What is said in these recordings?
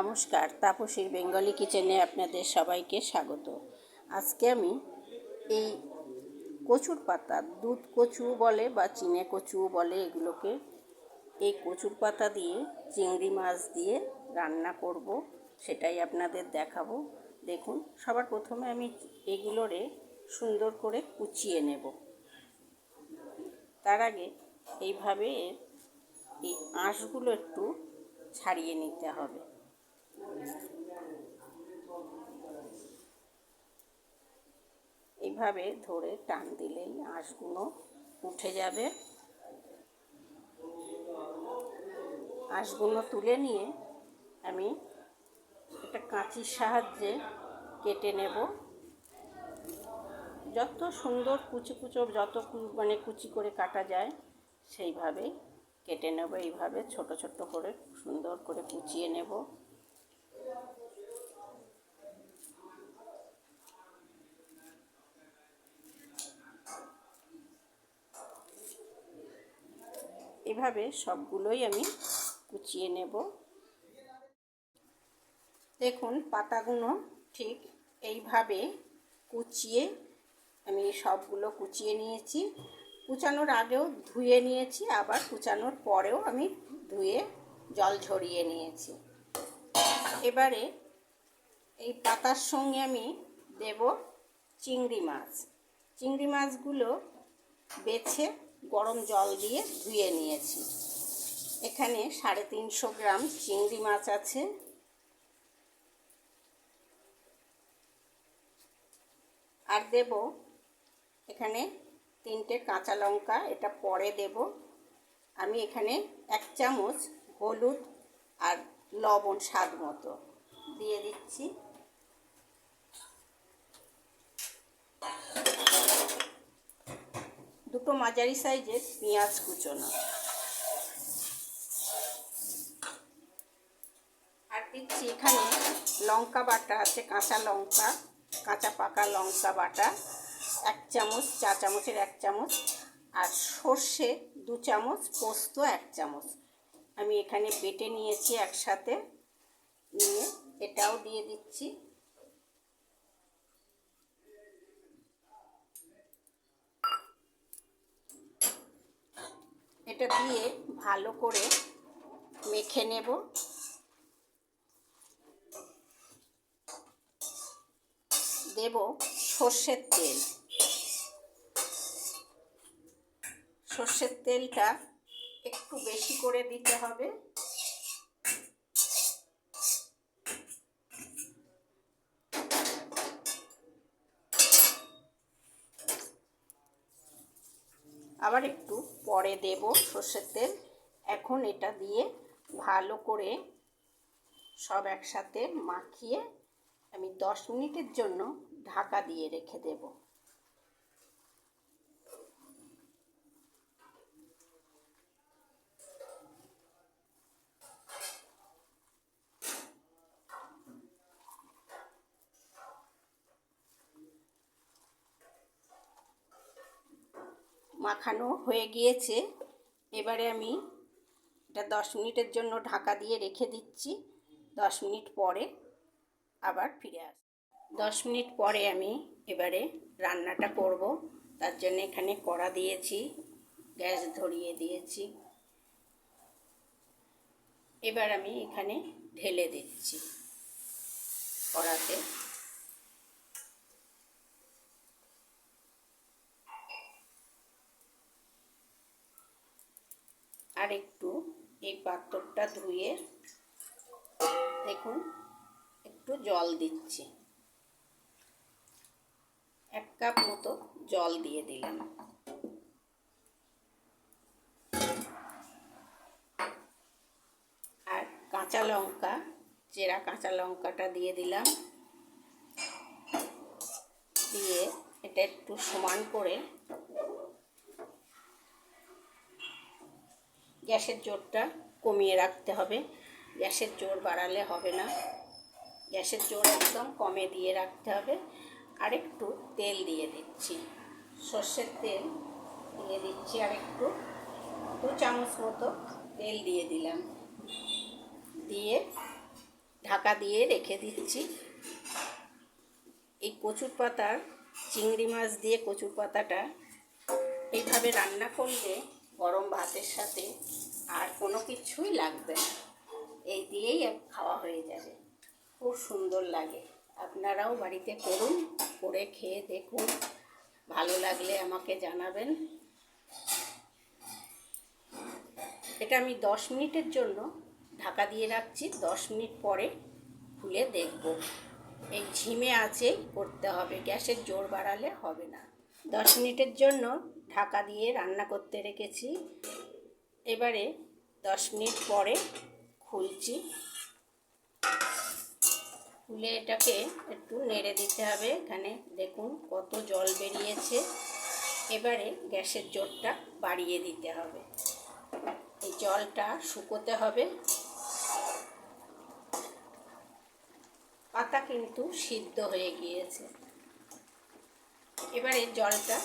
নমস্কার, তাপসীর বেঙ্গলি কিচেনে আপনাদের সবাইকে স্বাগত। আজকে আমি এই কচুর পাতা, দুধ কচু বলে বা চিনে কচু বলে এগুলোকে এই কচুর পাতা দিয়ে, চিংড়ি মাছ দিয়ে রান্না করব, সেটাই আপনাদের দেখাবো। দেখুন, সবার প্রথমে আমি এগুলোরে সুন্দর করে কুচিয়ে নেব। তার আগে এইভাবে এই আঁশগুলো একটু ছাড়িয়ে নিতে হবে। এইভাবে ধরে টান দিলেই আঁশগুলো উঠে যাবে। আঁশগুলো তুলে নিয়ে আমি একটা কাঁচির সাহায্যে কেটে নেব। যত সুন্দর কুচি কুচো, যত মানে কুচি করে কাটা যায়, সেইভাবেই কেটে নেব। এইভাবে ছোট ছোট করে সুন্দর করে কুচিয়ে নেব। এভাবে সবগুলোই আমি কুচিয়ে নেব। দেখুন পাতাগুলো ঠিক এইভাবে কুচিয়ে আমি সবগুলো কুচিয়ে নিয়েছি। কুচানোর আগেও ধুয়ে নিয়েছি, আবার কুচানোর পরেও আমি ধুয়ে জল ঝরিয়ে নিয়েছি। এবারে এই পাতার সঙ্গে আমি দেব চিংড়ি মাছ। চিংড়ি মাছগুলো বেছে গরম জল দিয়ে ধুয়ে নিয়েছি। এখানে সাড়ে তিনশো গ্রাম চিংড়ি মাছ আছে। আর দেব এখানে তিনটে কাঁচা লঙ্কা, এটা পরে দেব। আমি এখানে এক চামচ হলুদ আর লবণ স্বাদ মতো দিয়ে দিচ্ছি। দুটো মাঝারি সাইজের পেঁয়াজ কুচোনো। আর দিচ্ছি এখানে লঙ্কা বাটা আছে, কাঁচা লঙ্কা, কাঁচা পাকা লঙ্কা বাটা, এক চামচ চা চামচের এক চামচ, আর সর্ষে দু চামচ, পোস্ত এক চামচ। আমি এখানে বেটে নিয়েছি একসাথে, নিয়ে এটাও দিয়ে দিচ্ছি। এটা দিয়ে ভালো করে মেখে নেব। দেব সর্ষের তেল। সর্ষের তেলটা একটু বেশি করে দিতে হবে। আবার একটু পরে দেব সর্ষের তেল। এখন এটা দিয়ে ভালো করে সব একসাথে মাখিয়ে আমি দশ মিনিটের জন্য ঢাকা দিয়ে রেখে দেব। মাখানো হয়ে গিয়েছে। এবারে আমি এটা দশ মিনিটের জন্য ঢাকা দিয়ে রেখে দিচ্ছি। দশ মিনিট পরে আবার ফিরে আস দশ মিনিট পরে আমি এবারে রান্নাটা করব। তার জন্য এখানে কড়া দিয়েছি, গ্যাস ধরিয়ে দিয়েছি। এবার আমি এখানে ঢেলে দিচ্ছি কড়াতে। আর একটু এই পাত্রটা ধুয়ে দেখুন, একটু জল দিচ্ছি। এক কাপ মতো জল দিয়ে দিলাম। আর কাঁচা লঙ্কা, চেরা কাঁচা লঙ্কাটা দিয়ে দিলাম। দিয়ে এটা একটু সমান করে গ্যাসের জোরটা কমিয়ে রাখতে হবে। গ্যাসের জোর বাড়ালে হবে না। গ্যাসের জোর একদম কমে দিয়ে রাখতে হবে। আর একটু তেল দিয়ে দিচ্ছি। সর্ষের তেল দিয়ে দিচ্ছি আর একটু দু চামচ মতো তেল দিয়ে দিলাম। দিয়ে ঢাকা দিয়ে রেখে দিচ্ছি। এই কচুর পাতার চিংড়ি মাছ দিয়ে কচুর পাতাটা এইভাবে রান্না করলে গরম ভাতের সাথে আর কোনো কিছুই লাগবে না। এই দিয়েই খাওয়া হয়ে যাবে। খুব সুন্দর লাগে। আপনারাও বাড়িতে করুন, করে খেয়ে দেখুন। ভালো লাগলে আমাকে জানাবেন। এটা আমি দশ মিনিটের জন্য ঢাকা দিয়ে রাখছি। দশ মিনিট পরে খুলে দেখব। এই ঝিমে আছে, করতে হবে। গ্যাসের জোর বাড়ালে হবে না। দশ মিনিটের জন্য ঢাকা দিয়ে রান্না করতে রেখেছি। এবারে দশ মিনিট পরে খুলছি। খুলে এটাকে একটু নেড়ে দিতে হবে। এখানে দেখুন কত জল বেরিয়েছে। এবারে গ্যাসের জোরটা বাড়িয়ে দিতে হবে। এই জলটা শুকোতে হবে। পাতা কিন্তু সিদ্ধ হয়ে গিয়েছে। এবারে জলটা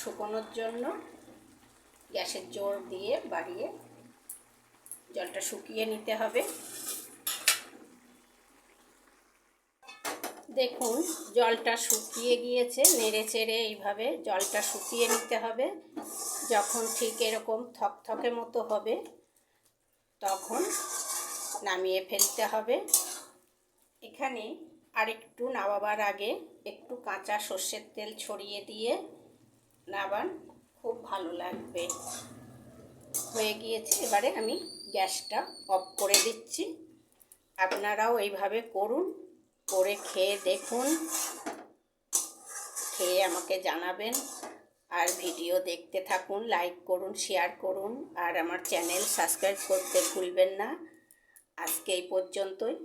শুকোনোর জন্য গ্যাসের জোর দিয়ে বাড়িয়ে জলটা শুকিয়ে নিতে হবে। দেখুন, জলটা শুকিয়ে গিয়েছে, নেড়ে চেড়ে এইভাবে জলটা শুকিয়ে নিতে হবে। যখন ঠিক এরকম থকথকে মতো হবে, তখন নামিয়ে ফেলতে হবে। এখানে আরেকটু নামাবার আগে একটু কাঁচা সর্ষের তেল ছড়িয়ে দিয়ে নাবান খুব ভালো লাগবে। হয়ে গিয়েছে। এবারে আমি গ্যাসটা অফ করে দিচ্ছি। আপনারাও এইভাবে করুন, করে খেয়ে দেখুন। খেয়ে আমাকে জানাবেন। আর ভিডিও দেখতে থাকুন, লাইক করুন, শেয়ার করুন। আর আমার চ্যানেল সাবস্ক্রাইব করতে ভুলবেন না। আজকে এই পর্যন্তই।